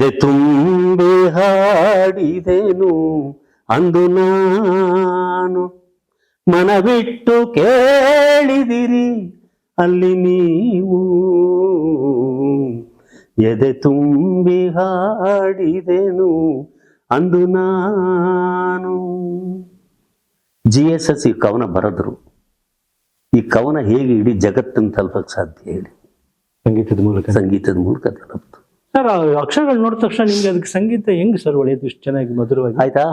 ಎದೆ ತುಂಬಿ ಹಾಡಿದೆನು ಅಂದು ನಾನು ಮನವಿಟ್ಟು ಕೇಳಿದಿರಿ ಅಲ್ಲಿ ನೀವು ಎದೆ ತುಂಬಿ ಹಾಡಿದೆನು ಅಂದು ನಾನು. ಜಿ ಎಸ್ ಎಸ್ ಈ ಕವನ ಬರೆದ್ರು. ಈ ಕವನ ಹೇಗೆ ಇಡೀ ಜಗತ್ತನ್ನು ತಲುಪಕ್ಕೆ ಸಾಧ್ಯ ಹೇಳಿ? ಸಂಗೀತದ ಮೂಲಕ. ಸಂಗೀತದ ಮೂಲಕ ತಲುಪ್ತು ಸರ್ ಅಕ್ಷರಗಳು ನೋಡಿದ ತಕ್ಷಣ ನಿಮ್ಗೆ ಅದಕ್ಕೆ ಸಂಗೀತ ಹೆಂಗ್ ಸರ್ ಒಳ್ಳೆಯದು? ಇಷ್ಟು ಚೆನ್ನಾಗಿ ಮಧುರವಾಗಿ? ಆಯ್ತಾ?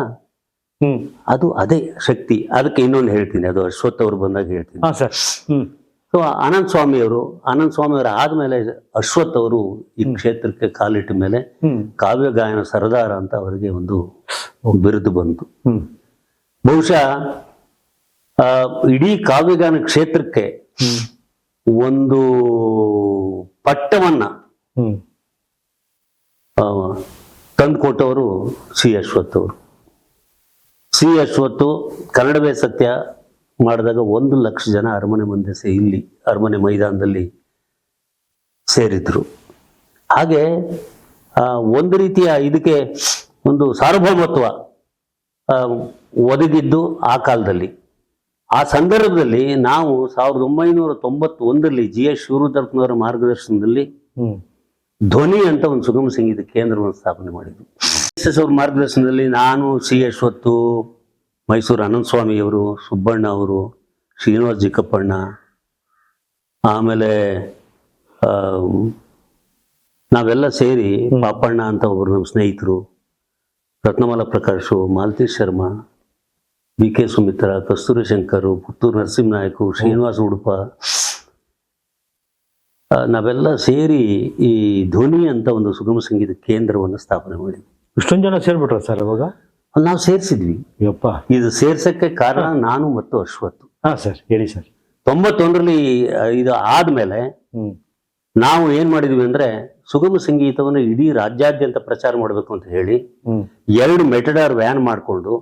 ಹ್ಮ್. ಅದು ಅದೇ ಶಕ್ತಿ. ಅದಕ್ಕೆ ಇನ್ನೊಂದು ಹೇಳ್ತೀನಿ. ಅದು ಅಶ್ವಥ್ ಅವ್ರು ಬಂದಾಗ ಹೇಳ್ತೀನಿ. ಹಾ ಸರ್ ಹ್ಮ್. ಸೊ ಆನಂದ್ ಸ್ವಾಮಿ ಅವರು ಆನಂದ್ ಸ್ವಾಮಿ ಅವರ ಆದ್ಮೇಲೆ ಅಶ್ವಥ್ ಅವರು ಈ ಕ್ಷೇತ್ರಕ್ಕೆ ಕಾಲಿಟ್ಟ ಮೇಲೆ ಕಾವ್ಯ ಗಾಯನ ಸರದಾರ ಅಂತ ಅವರಿಗೆ ಒಂದು ಬಿರುದು ಬಂತು. ಬಹುಶಃ ಆ, ಇಡೀ ಕಾವ್ಯಗಾನ ಕ್ಷೇತ್ರಕ್ಕೆ ಒಂದು ಪಟ್ಟವನ್ನ ಹ್ಮ್ ಕೊಟ್ಟವರು ಸಿ ಅಶ್ವಥ್ ಅವರು. ಸಿ ಅಶ್ವತ್ ಕನ್ನಡವೇ ಸತ್ಯ ಮಾಡಿದಾಗ ಒಂದು ಲಕ್ಷ ಜನ ಅರಮನೆ ಮುಂದೆ ಸೇ, ಇಲ್ಲಿ ಅರಮನೆ ಮೈದಾನದಲ್ಲಿ ಸೇರಿದ್ರು. ಹಾಗೆ ಒಂದು ರೀತಿಯ ಇದಕ್ಕೆ ಒಂದು ಸಾರ್ವಭೌಮತ್ವ ಒದಗಿದ್ದು ಆ ಕಾಲದಲ್ಲಿ. ಆ ಸಂದರ್ಭದಲ್ಲಿ ನಾವು ಸಾವಿರದ ಒಂಬೈನೂರ ತೊಂಬತ್ತೊಂದರಲ್ಲಿ ಜಿ ಎಸ್ ಶಿವರುದ್ರಪ್ಪನವರ ಮಾರ್ಗದರ್ಶನದಲ್ಲಿ ಧ್ವನಿ ಅಂತ ಒಂದು ಸುಗಮ ಸಂಗೀತ ಕೇಂದ್ರವನ್ನು ಸ್ಥಾಪನೆ ಮಾಡಿದ್ರು. ಎಸ್ ಎಸ್ ಅವ್ರ ಮಾರ್ಗದರ್ಶನದಲ್ಲಿ ನಾನು ಸಿ ಅಶ್ವತ್ತು ಮೈಸೂರು ಅನಂತ ಸ್ವಾಮಿಯವರು ಸುಬ್ಬಣ್ಣ ಅವರು ಶ್ರೀನಿವಾಸ್ ಜಿಕ್ಕಪ್ಪಣ್ಣ ಆಮೇಲೆ ನಾವೆಲ್ಲ ಸೇರಿ ಪಾಪಣ್ಣ ಅಂತ ಒಬ್ಬರು ನಮ್ಮ ಸ್ನೇಹಿತರು ರತ್ನಮಾಲ ಪ್ರಕಾಶು ಮಾಲತಿ ಶರ್ಮಾ ಬಿ ಕೆ ಸುಮಿತ್ರ ಕಸ್ತೂರಿ ಶಂಕರು ಪುತ್ತೂರು ನರಸಿಂಹನಾಯಕು ಶ್ರೀನಿವಾಸ ಉಡುಪ ನಾವೆಲ್ಲ ಸೇರಿ ಈ ಧ್ವನಿ ಅಂತ ಒಂದು ಸುಗಮ ಸಂಗೀತ ಕೇಂದ್ರವನ್ನು ಸ್ಥಾಪನೆ ಮಾಡಿದ್ವಿ. ಇಷ್ಟೊಂದು ಜನ ಸೇರ್ಬಿಟ್ರ ಸರ್ ಅವಾಗ? ನಾವು ಸೇರಿಸಿದ್ವಿ. ಯಪ್ಪ. ಇದು ಸೇರ್ಸಕ್ಕೆ ಕಾರಣ ನಾನು ಮತ್ತು ಅಶ್ವತ್ತು ಹಾ ಸರ್ ಹೇಳಿ ಸರ್. ತೊಂಬತ್ತೊಂದರಲ್ಲಿ ಇದು ಆದ್ಮೇಲೆ ನಾವು ಏನ್ ಮಾಡಿದ್ವಿ ಅಂದ್ರೆ ಸುಗಮ ಸಂಗೀತವನ್ನು ಇಡೀ ರಾಜ್ಯಾದ್ಯಂತ ಪ್ರಚಾರ ಮಾಡಬೇಕು ಅಂತ ಹೇಳಿ ಎರಡು ಮೆಟಡಾರ್ ವ್ಯಾನ್ ಮಾಡಿಕೊಂಡು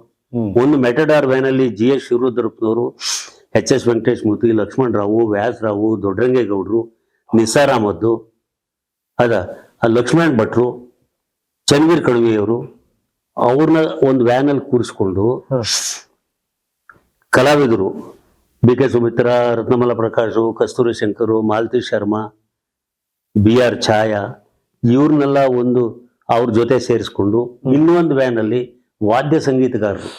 ಒಂದು ಮೆಟಡಾರ್ ವ್ಯಾನ್ ಅಲ್ಲಿ ಜಿ ಎಸ್ ಶಿವರುದ್ರಪ್ಪನವರು ಎಚ್ ಎಸ್ ವೆಂಕಟೇಶ್ ಮೂರ್ತಿ ಲಕ್ಷ್ಮಣ್ ರಾವು ವ್ಯಾಸರಾವು ದೊಡ್ಡರಂಗೇಗೌಡರು ನಿಸಾರ್ ಅಹಮದ್ದು ಅದ ಆ ಲಕ್ಷ್ಮಣ್ ಭಟ್ರು ಚನ್ವೀರ್ ಕಣ್ವಿಯವರು ಅವ್ರನ್ನ ಒಂದು ವ್ಯಾನ್ ಅಲ್ಲಿ ಕೂರಿಸ್ಕೊಂಡು ಕಲಾವಿದರು. B K Sumitra Ratnamala Prakash Kasturi Shankar Malathi Sharma B R Chaya ಇವ್ರನ್ನೆಲ್ಲ ಒಂದು ಅವ್ರ ಜೊತೆ ಸೇರಿಸ್ಕೊಂಡು ಇನ್ನೊಂದು ವ್ಯಾನ್ ಅಲ್ಲಿ ವಾದ್ಯ ಸಂಗೀತಗಾರರು.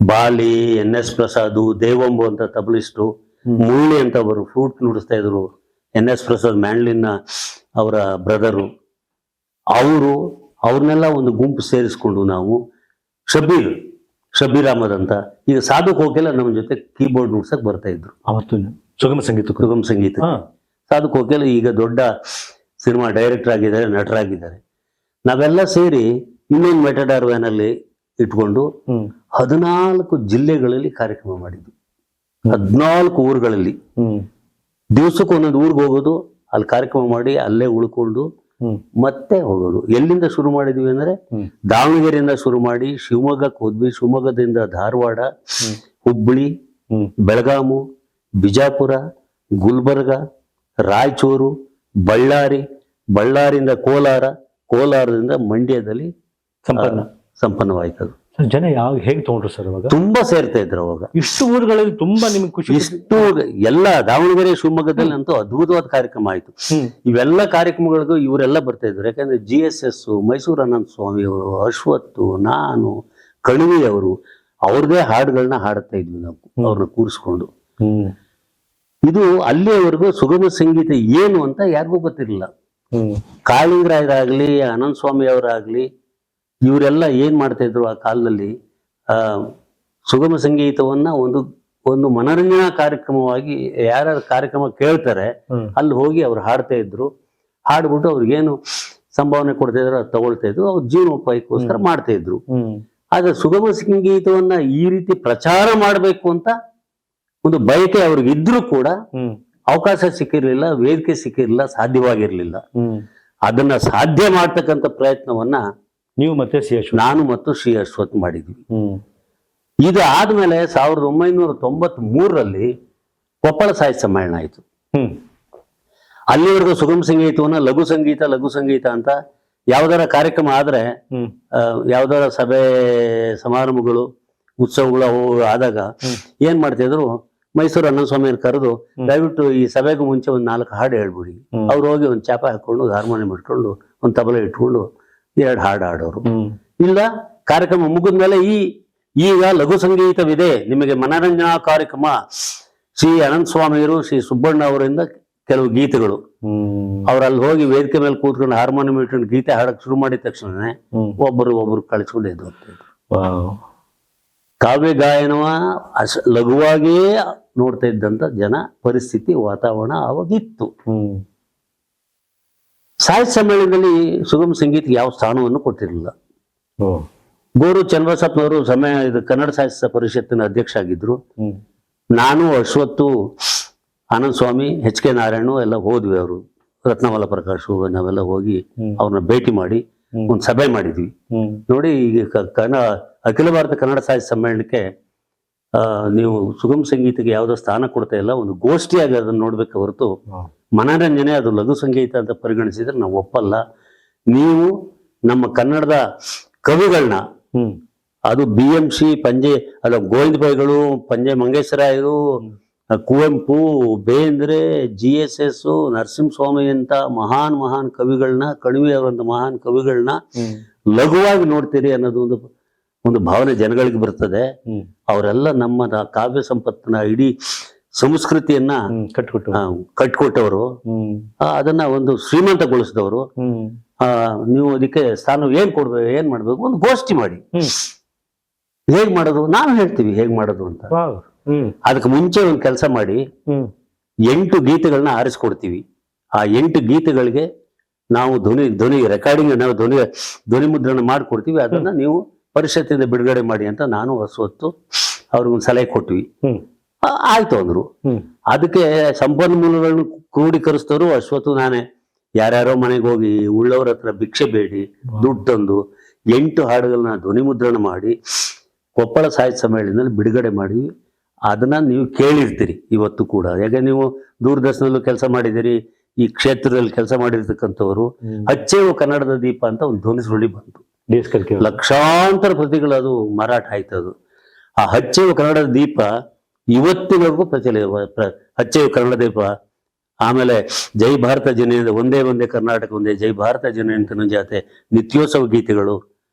ಬಾಲಿ ಎನ್ ಎಸ್ ಪ್ರಸಾದ್ ದೇವಂಬು ಅಂತ ತಬಲಿಸ್ಟು ಮುಳ್ಳಿ ಅಂತ ಅವರು ಫ್ರೂಟ್ ನುಡಿಸ್ತಾ ಇದ್ರು. ಎನ್ ಎಸ್ ಪ್ರಸಾದ್ ಮ್ಯಾನ್ಲಿನ್ ಅವರ ಬ್ರದರು ಅವರು ಅವ್ರನ್ನೆಲ್ಲ ಒಂದು ಗುಂಪು ಸೇರಿಸ್ಕೊಂಡು ನಾವು ಶಬೀರ್ ಶಬೀರ್ ಅಹಮದ್ ಅಂತ ಈಗ ಸಾಧು ಹೋಕೆಲ್ಲ ನಮ್ಮ ಜೊತೆ ಕೀಬೋರ್ಡ್ ನುಡ್ಸಕ್ ಬರ್ತಾ ಇದ್ರು. ಅವತ್ತು ಸುಗಮ ಸಂಗೀತ. ಸುಗಮ ಸಂಗೀತ. ಸಾಧಕ್ ಸಾಧು ಕೋಕಿಲ ಈಗ ದೊಡ್ಡ ಸಿನಿಮಾ ಡೈರೆಕ್ಟರ್ ಆಗಿದ್ದಾರೆ ನಟರಾಗಿದ್ದಾರೆ. ನಾವೆಲ್ಲ ಸೇರಿ ಇನ್ನೊಂದು ಮೆಟಡಾರ್ ವ್ಯಾನಲ್ಲಿ ಇಟ್ಕೊಂಡು ಹದಿನಾಲ್ಕು ಜಿಲ್ಲೆಗಳಲ್ಲಿ ಕಾರ್ಯಕ್ರಮ ಮಾಡಿದ್ವಿ ಹದಿನಾಲ್ಕು ಊರುಗಳಲ್ಲಿ. ದಿವಸಕ್ಕೆ ಒಂದೊಂದು ಊರಿಗೆ ಹೋಗೋದು ಅಲ್ಲಿ ಕಾರ್ಯಕ್ರಮ ಮಾಡಿ ಅಲ್ಲೇ ಉಳ್ಕೊಂಡು ಮತ್ತೆ ಹೋಗೋದು. ಎಲ್ಲಿಂದ ಶುರು ಮಾಡಿದ್ವಿ ಅಂದ್ರೆ ದಾವಣಗೆರೆಯಿಂದ ಶುರು ಮಾಡಿ ಶಿವಮೊಗ್ಗಕ್ಕೆ ಹೋದ್ವಿ. ಶಿವಮೊಗ್ಗದಿಂದ ಧಾರವಾಡ ಹುಬ್ಬಳ್ಳಿ ಬೆಳಗಾಮು ಬಿಜಾಪುರ ಗುಲ್ಬರ್ಗ ರಾಯಚೂರು ಬಳ್ಳಾರಿ ಬಳ್ಳಾರಿಯಿಂದ ಕೋಲಾರ ಕೋಲಾರದಿಂದ ಮಂಡ್ಯದಲ್ಲಿ ಸಂಪನ್ನ. ಸಂಪನ್ನವಾಯ್ತು ಅದು ಸರ್ ಜನ ಯಾವ ಹೇಗೆ ತಗೊಂಡ್ರು ಸರ್ ಅವಾಗ? ತುಂಬಾ ಸೇರ್ತಾ ಇದ್ರು ಅವಾಗ. ಇಷ್ಟು ಊರುಗಳಲ್ಲಿ ತುಂಬಾ ನಿಮ್ಗೆ ಖುಷಿ ಇಷ್ಟು ಎಲ್ಲ ದಾವಣಗೆರೆ ಶಿವಮೊಗ್ಗದಲ್ಲಿ ಅಂತೂ ಅದ್ಭುತವಾದ ಕಾರ್ಯಕ್ರಮ ಆಯ್ತು. ಇವೆಲ್ಲ ಕಾರ್ಯಕ್ರಮಗಳಿಗೂ ಇವರೆಲ್ಲ ಬರ್ತಾ ಇದ್ರು. ಯಾಕಂದ್ರೆ G S S Mysore Anantha Swamy ಅವರು ಅಶ್ವತ್ತು ನಾನು ಕಣಿವಿ ಅವರು ಅವ್ರದೇ ಹಾಡುಗಳನ್ನ ಹಾಡ್ತಾ ಇದ್ವಿ ನಾವು ಅವ್ರನ್ನ ಕೂರಿಸ್ಕೊಂಡು. ಇದು ಅಲ್ಲಿಯವರೆಗೂ ಸುಗಮ ಸಂಗೀತ ಏನು ಅಂತ ಯಾರಿಗೂ ಗೊತ್ತಿರಲಿಲ್ಲ. ಕಾಳಿಂಗರಾಯರಾಗ್ಲಿ ಅನಂತ ಸ್ವಾಮಿ ಅವರಾಗ್ಲಿ ಇವರೆಲ್ಲ ಏನ್ ಮಾಡ್ತಾ ಇದ್ರು ಆ ಕಾಲದಲ್ಲಿ ಆ ಸುಗಮ ಸಂಗೀತವನ್ನ ಒಂದು ಒಂದು ಮನರಂಜನಾ ಕಾರ್ಯಕ್ರಮವಾಗಿ ಯಾರ್ಯಾರು ಕಾರ್ಯಕ್ರಮ ಕೇಳ್ತಾರೆ ಅಲ್ಲಿ ಹೋಗಿ ಅವ್ರು ಹಾಡ್ತಾ ಇದ್ರು. ಹಾಡ್ಬಿಟ್ಟು ಅವ್ರಿಗೇನು ಸಂಭಾವನೆ ಕೊಡ್ತಾ ಇದ್ರು ಅದು ತಗೊಳ್ತಾ ಇದ್ರು ಅವ್ರ ಜೀವನೋಪಾಯಕ್ಕೋಸ್ಕರ ಮಾಡ್ತಾ ಇದ್ರು. ಆದ್ರೆ ಸುಗಮ ಸಂಗೀತವನ್ನ ಈ ರೀತಿ ಪ್ರಚಾರ ಮಾಡಬೇಕು ಅಂತ ಒಂದು ಬಯಕೆ ಅವ್ರಿಗೆ ಇದ್ರು ಕೂಡ ಅವಕಾಶ ಸಿಕ್ಕಿರ್ಲಿಲ್ಲ ವೇದಿಕೆ ಸಿಕ್ಕಿರ್ಲಿಲ್ಲ ಸಾಧ್ಯವಾಗಿರ್ಲಿಲ್ಲ. ಅದನ್ನ ಸಾಧ್ಯ ಮಾಡ್ತಕ್ಕಂಥ ಪ್ರಯತ್ನವನ್ನ ನೀವು ಮತ್ತೆ ಸಿ ಅಶ್ವಥ್? ನಾನು ಮತ್ತು ಶ್ರೀ ಅಶ್ವತ್ ಮಾಡಿದ್ವಿ. ಇದು ಆದ್ಮೇಲೆ ಸಾವಿರದ ಒಂಬೈನೂರ ತೊಂಬತ್ ಮೂರರಲ್ಲಿ ಕೊಪ್ಪಳ ಸಾಹಿತ್ಯ ಸಮ್ಮೇಳನ ಆಯಿತು. ಅಲ್ಲಿವರೆಗೂ ಸುಗಮ ಸಂಗೀತವನ್ನ ಲಘು ಸಂಗೀತ ಲಘು ಸಂಗೀತ ಅಂತ ಯಾವ್ದಾರ ಕಾರ್ಯಕ್ರಮ ಆದ್ರೆ ಯಾವ್ದಾರ ಸಭೆ ಸಮಾರಂಭಗಳು ಉತ್ಸವಗಳು ಅವು ಆದಾಗ. ಏನ್ ಮಾಡ್ತಿದ್ರು ಮೈಸೂರು ಅಣ್ಣನ ಸ್ವಾಮಿಯನ್ನು ಕರೆದು. ದಯವಿಟ್ಟು ಈ ಸಭೆಗೂ ಮುಂಚೆ ಒಂದ್ ನಾಲ್ಕು ಹಾಡು ಹೇಳ್ಬಿಡಿ. ಅವ್ರು ಹೋಗಿ ಒಂದ್ ಚಾಪ ಹಾಕೊಂಡು ಹಾರ್ಮೋನಿಯಂ ಇಟ್ಕೊಂಡು ಒಂದ್ ತಬಲ ಇಟ್ಕೊಂಡು ಎರಡು ಹಾಡು ಹಾಡೋರು. ಇಲ್ಲ ಕಾರ್ಯಕ್ರಮ ಮುಗಿದ್ಮೇಲೆ ಈ ಈಗ ಲಘು ಸಂಗೀತವಿದೆ. ನಿಮಗೆ ಮನರಂಜನಾ ಕಾರ್ಯಕ್ರಮ ಶ್ರೀ ಅನಂತ ಸ್ವಾಮಿಯರು ಶ್ರೀ ಸುಬ್ಬಣ್ಣ ಅವರಿಂದ ಕೆಲವು ಗೀತೆಗಳು. ಹ್ಮ್. ಅವ್ರು ಅಲ್ಲಿ ಹೋಗಿ ವೇದಿಕೆ ಮೇಲೆ ಕೂತ್ಕೊಂಡು ಹಾರ್ಮೋನಿಯಂ ಇಟ್ಕೊಂಡು ಗೀತೆ ಹಾಡಕ್ ಶುರು ಮಾಡಿದ ತಕ್ಷಣನೇ ಒಬ್ಬರು ಒಬ್ಬರು ಒಬ್ರು ಕಳಿಸ್ಕೊಂಡು ಎದ್ದು ಕಾವ್ಯ ಗಾಯನವ ಅಶ್ ಲಘುವಾಗಿಯೇ ನೋಡ್ತಾ ಇದ್ದಂತ ಜನ ಪರಿಸ್ಥಿತಿ ವಾತಾವರಣ ಅವಾಗಿತ್ತು ಸಾಹಿತ್ಯ ಸಮ್ಮೇಳನದಲ್ಲಿ ಸುಗಮ ಸಂಗೀತಕ್ಕೆ ಯಾವ ಸ್ಥಾನವನ್ನು ಕೊಟ್ಟಿರಲಿಲ್ಲ. ಗೋರು ಚನ್ನಬಸಪ್ಪನವರು ಸಮಯ ಇದು ಕನ್ನಡ ಸಾಹಿತ್ಯ ಪರಿಷತ್ತಿನ ಅಧ್ಯಕ್ಷ ಆಗಿದ್ರು ನಾನು ಅಶ್ವತ್ತು ಆನಂದ ಸ್ವಾಮಿ ಎಚ್ ಕೆ ನಾರಾಯಣ ಎಲ್ಲ ಹೋದ್ವಿ ಅವರು. ರತ್ನಮಾಲ ಪ್ರಕಾಶ್ ನಾವೆಲ್ಲ ಹೋಗಿ. ಅವ್ರನ್ನ ಭೇಟಿ ಮಾಡಿ. ಒಂದು ಸಭೆ ಮಾಡಿದ್ವಿ. ನೋಡಿ ಈಗ ಕನ್ನಡ ಅಖಿಲ ಭಾರತ ಕನ್ನಡ ಸಾಹಿತ್ಯ ಸಮ್ಮೇಳನಕ್ಕೆ ಆ, ನೀವು ಸುಗಮ ಸಂಗೀತಕ್ಕೆ ಯಾವುದೋ ಸ್ಥಾನ ಕೊಡ್ತಾ ಇಲ್ಲ ಒಂದು ಗೋಷ್ಠಿಯಾಗಿ ಅದನ್ನ ನೋಡ್ಬೇಕು ಹೊರತು. ಮನರಂಜನೆ ಅದು ಲಘು ಸಂಗೀತ ಅಂತ ಪರಿಗಣಿಸಿದ್ರೆ ನಾವು ಒಪ್ಪಲ್ಲ. ನೀವು ನಮ್ಮ ಕನ್ನಡದ ಕವಿಗಳನ್ನ ಅದು ಬಿ ಎಂ ಸಿ ಪಂಜೆ ಅದು ಗೋವಿಂದ ಬೈಗಳು Panje ಮಂಗೇಶ್ವರಾಯರು Kuvempu Bendre G S S Narasimhaswamy ಅಂತ ಮಹಾನ್ ಮಹಾನ್ ಕವಿಗಳನ್ನ ಕಣಿವೆ ಅವರಂತ ಮಹಾನ್ ಕವಿಗಳನ್ನ ಲಘುವಾಗಿ ನೋಡ್ತೀರಿ ಅನ್ನೋದು ಒಂದು ಒಂದು ಭಾವನೆ ಜನಗಳಿಗೆ ಬರ್ತದೆ. ಅವರೆಲ್ಲ ನಮ್ಮ ಕಾವ್ಯ ಸಂಪತ್ತಿನ ಇಡೀ ಸಂಸ್ಕೃತಿಯನ್ನ ಕಟ್ಕೊಟ್ಟು ಕಟ್ಕೊಟ್ಟವರು. ಅದನ್ನ ಒಂದು ಶ್ರೀಮಂತಗೊಳಿಸಿದವರು. ನೀವು ಅದಕ್ಕೆ ಸ್ಥಾನ ಏನ್ ಕೊಡ್ಬೇಕು ಏನ್ ಮಾಡ್ಬೇಕು? ಒಂದು ಗೋಷ್ಠಿ ಮಾಡಿ. ಹೇಗ್ ಮಾಡೋದು? ನಾವು ಹೇಳ್ತೀವಿ ಹೇಗ್ ಮಾಡೋದು ಅಂತ. ಅದಕ್ಕೆ ಮುಂಚೆ ಒಂದು ಕೆಲಸ ಮಾಡಿ. ಎಂಟು ಗೀತೆಗಳನ್ನ ಆರಿಸ್ಕೊಡ್ತೀವಿ. ಆ ಎಂಟು ಗೀತೆಗಳಿಗೆ ನಾವು ಧ್ವನಿ ಧ್ವನಿ ರೆಕಾರ್ಡಿಂಗ್ ನಾವು ಧ್ವನಿ ಧ್ವನಿ ಮುದ್ರಣ ಮಾಡಿಕೊಡ್ತೀವಿ. ಅದನ್ನ ನೀವು ಪರಿಷತ್ತಿಂದ ಬಿಡುಗಡೆ ಮಾಡಿ ಅಂತ ನಾನು ಹೊತ್ತು ಅವ್ರಿಗೊಂದು ಸಲಹೆ ಕೊಟ್ವಿ. ಆಯ್ತು ಅಂದ್ರು. ಅದಕ್ಕೆ ಸಂಪನ್ಮೂಲಗಳನ್ನು ಕ್ರೋಢೀಕರಿಸಿದವರು ಅಶ್ವತ್ತು ನಾನೇ. ಯಾರ್ಯಾರೋ ಮನೆಗೆ ಹೋಗಿ ಉಳ್ಳವ್ರ ಹತ್ರ ಭಿಕ್ಷೆ ಬೇಡಿ ದುಡ್ಡು ತಂದು ಎಂಟು ಹಾಡುಗಳನ್ನ ಧ್ವನಿ ಮುದ್ರಣ ಮಾಡಿ ಕೊಪ್ಪಳ ಸಾಹಿತ್ಯ ಸಮ್ಮೇಳನದಲ್ಲಿ ಬಿಡುಗಡೆ ಮಾಡಿವಿ ಅದನ್ನ ನೀವು ಕೇಳಿರ್ತೀರಿ ಇವತ್ತು ಕೂಡ. ಯಾಕೆ ನೀವು ದೂರದರ್ಶನದಲ್ಲೂ ಕೆಲಸ ಮಾಡಿದಿರಿ ಈ ಕ್ಷೇತ್ರದಲ್ಲಿ ಕೆಲಸ ಮಾಡಿರ್ತಕ್ಕಂಥವ್ರು. ಅಚ್ಚೇವು ಕನ್ನಡದ ದೀಪ ಅಂತ ಒಂದು ಧ್ವನಿ ಸುರುಳಿ ಬಂತು. ಲಕ್ಷಾಂತರ ಪ್ರತಿಗಳು ಅದು ಮಾರಾಟ ಆಯ್ತು ಅದು ಆ ಹಚ್ಚೇವು ಕನ್ನಡದ ದೀಪ ಇವತ್ತಿನವರೆಗೂ ಪ್ರಚಲಿತ ಕನ್ನಡ ದೀಪ ಆಮೇಲೆ ಜೈ ಭಾರತ ಜನ ಒಂದೇ ಒಂದೇ ಕರ್ನಾಟಕ ಒಂದೇ ಜೈ ಭಾರತ ಜನ ಜಾತೆ ನಿತ್ಯೋತ್ಸವ ಗೀತೆಗಳು.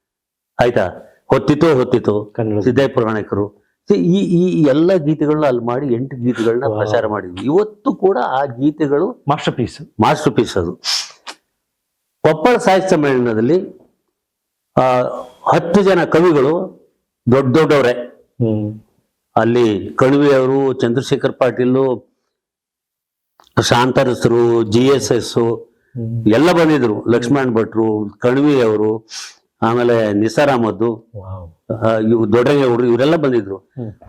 ಆಯ್ತಾ? ಹೊತ್ತಿತೋ ಹೊತ್ತಿತೋ ಕನ್ನಡ. ಸಿದ್ದಾಯ ಪುರಾಣಿಕರು. ಈ ಈ ಎಲ್ಲ ಗೀತೆಗಳನ್ನ ಅಲ್ಲಿ ಮಾಡಿ ಎಂಟು ಗೀತೆಗಳನ್ನ. ಪ್ರಚಾರ ಮಾಡಿದ್ವಿ. ಇವತ್ತು ಕೂಡ ಆ ಗೀತೆಗಳು ಮಾಸ್ಟರ್ ಪೀಸ್ ಮಾಸ್ಟರ್ ಪೀಸ್ ಅದು. ಕೊಪ್ಪಳ ಸಾಹಿತ್ಯ ಸಮ್ಮೇಳನದಲ್ಲಿ ಆ ಹತ್ತು ಜನ ಕವಿಗಳು ದೊಡ್ಡ ದೊಡ್ಡವರೇ. ಅಲ್ಲಿ ಕಣಿವೆಯವರು ಚಂದ್ರಶೇಖರ್ ಪಾಟೀಲು ಶಾಂತರಸರು ಜಿ ಎಸ್ ಎಸ್ ಎಲ್ಲ ಬಂದಿದ್ರು. ಲಕ್ಷ್ಮಣ್ ಭಟ್ರು ಕಣಿವೆಯವರು ಆಮೇಲೆ ನಿಸಾರ್ ಆ, ಇವ್ ದೊಡ್ಡಯ್ಯವರು ಇವರೆಲ್ಲ ಬಂದಿದ್ರು.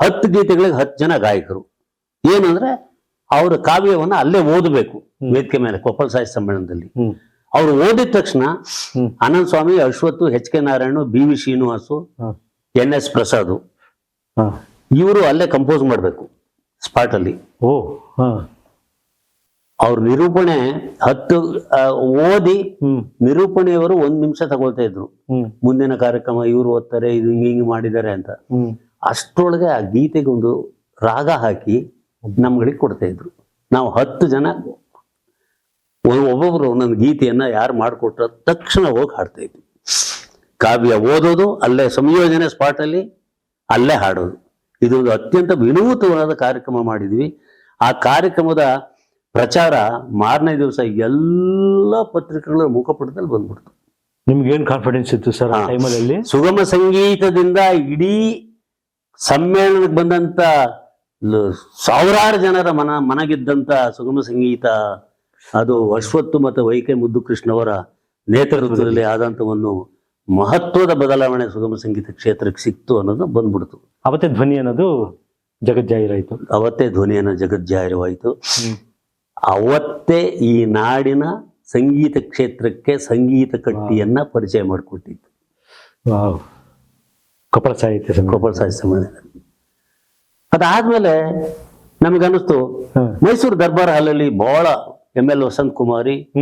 ಹತ್ತು ಗೀತೆಗಳಿಗೆ ಹತ್ತು ಜನ ಗಾಯಕರು. ಏನಂದ್ರೆ ಅವರ ಕಾವ್ಯವನ್ನ ಅಲ್ಲೇ ಓದಬೇಕು ವೇದಿಕೆ ಮೇಲೆ ಕೊಪ್ಪಳ ಸಾಹಿತ್ಯ ಸಮ್ಮೇಳನದಲ್ಲಿ. ಅವ್ರು ಓದಿದ ತಕ್ಷಣ Anantha Anand Swamy Ashwath H K Narayana B V Srinivas N S Prasad. ಇವರು ಅಲ್ಲೇ ಕಂಪೋಸ್ ಮಾಡಬೇಕು ಸ್ಪಾಟ್ ಅಲ್ಲಿ. ಓ ಅವ್ರ ನಿರೂಪಣೆ ಹತ್ತು ಓದಿ ನಿರೂಪಣೆಯವರು ಒಂದ್ ನಿಮಿಷ ತಗೊಳ್ತಾ ಇದ್ರು. ಮುಂದಿನ ಕಾರ್ಯಕ್ರಮ ಇವ್ರು ಓದ್ತಾರೆ ಇದು ಹಿಂಗ ಹಿಂಗ್ ಮಾಡಿದ್ದಾರೆ ಅಂತ. ಅಷ್ಟೊಳಗೆ ಅಷ್ಟರೊಳಗೆ ಆ ಗೀತೆಗೆ ಒಂದು ರಾಗ ಹಾಕಿ ನಮ್ಗಳಿಗೆ ಕೊಡ್ತಾ ಇದ್ರು. ನಾವು ಹತ್ತು ಜನ ಒಬ್ಬೊಬ್ರು ಒಂದೊಂದು ಗೀತೆಯನ್ನ ಯಾರು ಮಾಡಿಕೊಟ್ರ ತಕ್ಷಣ ಹೋಗಿ ಹಾಡ್ತಾ ಇದ್ವಿ. ಕಾವ್ಯ ಓದೋದು ಅಲ್ಲೇ ಸಂಯೋಜನೆ ಸ್ಪಾಟಲ್ಲಿ ಅಲ್ಲೇ ಹಾಡೋದು. ಇದೊಂದು ಅತ್ಯಂತ ವಿನೂತವಾದ ಕಾರ್ಯಕ್ರಮ ಮಾಡಿದ್ವಿ. ಆ ಕಾರ್ಯಕ್ರಮದ ಪ್ರಚಾರ ಮಾರನೇ ದಿವಸ ಎಲ್ಲ ಪತ್ರಿಕೆಗಳ ಮುಖಪುಟದಲ್ಲಿ ಬಂದ್ಬಿಡ್ತು. ನಿಮ್ಗೆ ಏನ್ ಕಾನ್ಫಿಡೆನ್ಸ್ ಇತ್ತು ಸರ್ ಆ. ಟೈಮಲ್ಲಿ ಸುಗಮ ಸಂಗೀತದಿಂದ ಇಡೀ ಸಮ್ಮೇಳನಕ್ಕೆ ಬಂದಂತ ಸಾವಿರಾರು ಜನರ ಮನ ಮನಗೆದ್ದಂತ ಸುಗಮ ಸಂಗೀತ ಅದು ಅಶ್ವತ್ತು ಮತ್ತು ವೈಕೆ ಮುದ್ದು ಕೃಷ್ಣವರ ನೇತೃತ್ವದಲ್ಲಿ ಆದಂತ ಒಂದು ಮಹತ್ವದ ಬದಲಾವಣೆ ಸುಗಮ ಸಂಗೀತ ಕ್ಷೇತ್ರಕ್ಕೆ ಸಿಕ್ತು ಅನ್ನೋದು ಬಂದ್ಬಿಡ್ತು. ಅವತ್ತೇ ಧ್ವನಿ ಅನ್ನೋದು ಜಗಜ್ಜಾಹಿರಾಯಿತು. ಅವತ್ತೇ ಧ್ವನಿಯನ್ನ ಜಗಜ್ಜಾಹಿರವಾಯಿತು. ಹ್ಮ್. ಅವತ್ತೇ ಈ ನಾಡಿನ ಸಂಗೀತ ಕ್ಷೇತ್ರಕ್ಕೆ ಸಂಗೀತ ಕಟ್ಟಿಯನ್ನ ಪರಿಚಯ ಮಾಡಿಕೊಟ್ಟಿತ್ತು ಕೊಪ್ಪಳ ಸಾಹಿತ್ಯ. ಕೊಪ್ಪಳ ಸಾಹಿತ್ಯ ಸಮ್ಮೇಳನ ಅದಾದ್ಮೇಲೆ ನಮಗನ್ನಿಸ್ತು. ಮೈಸೂರು ದರ್ಬಾರ್ ಹಾಲಲ್ಲಿ ಬಹಳ ಎಂ ಎಲ್ ವಸಂತ್ ಕುಮಾರಿ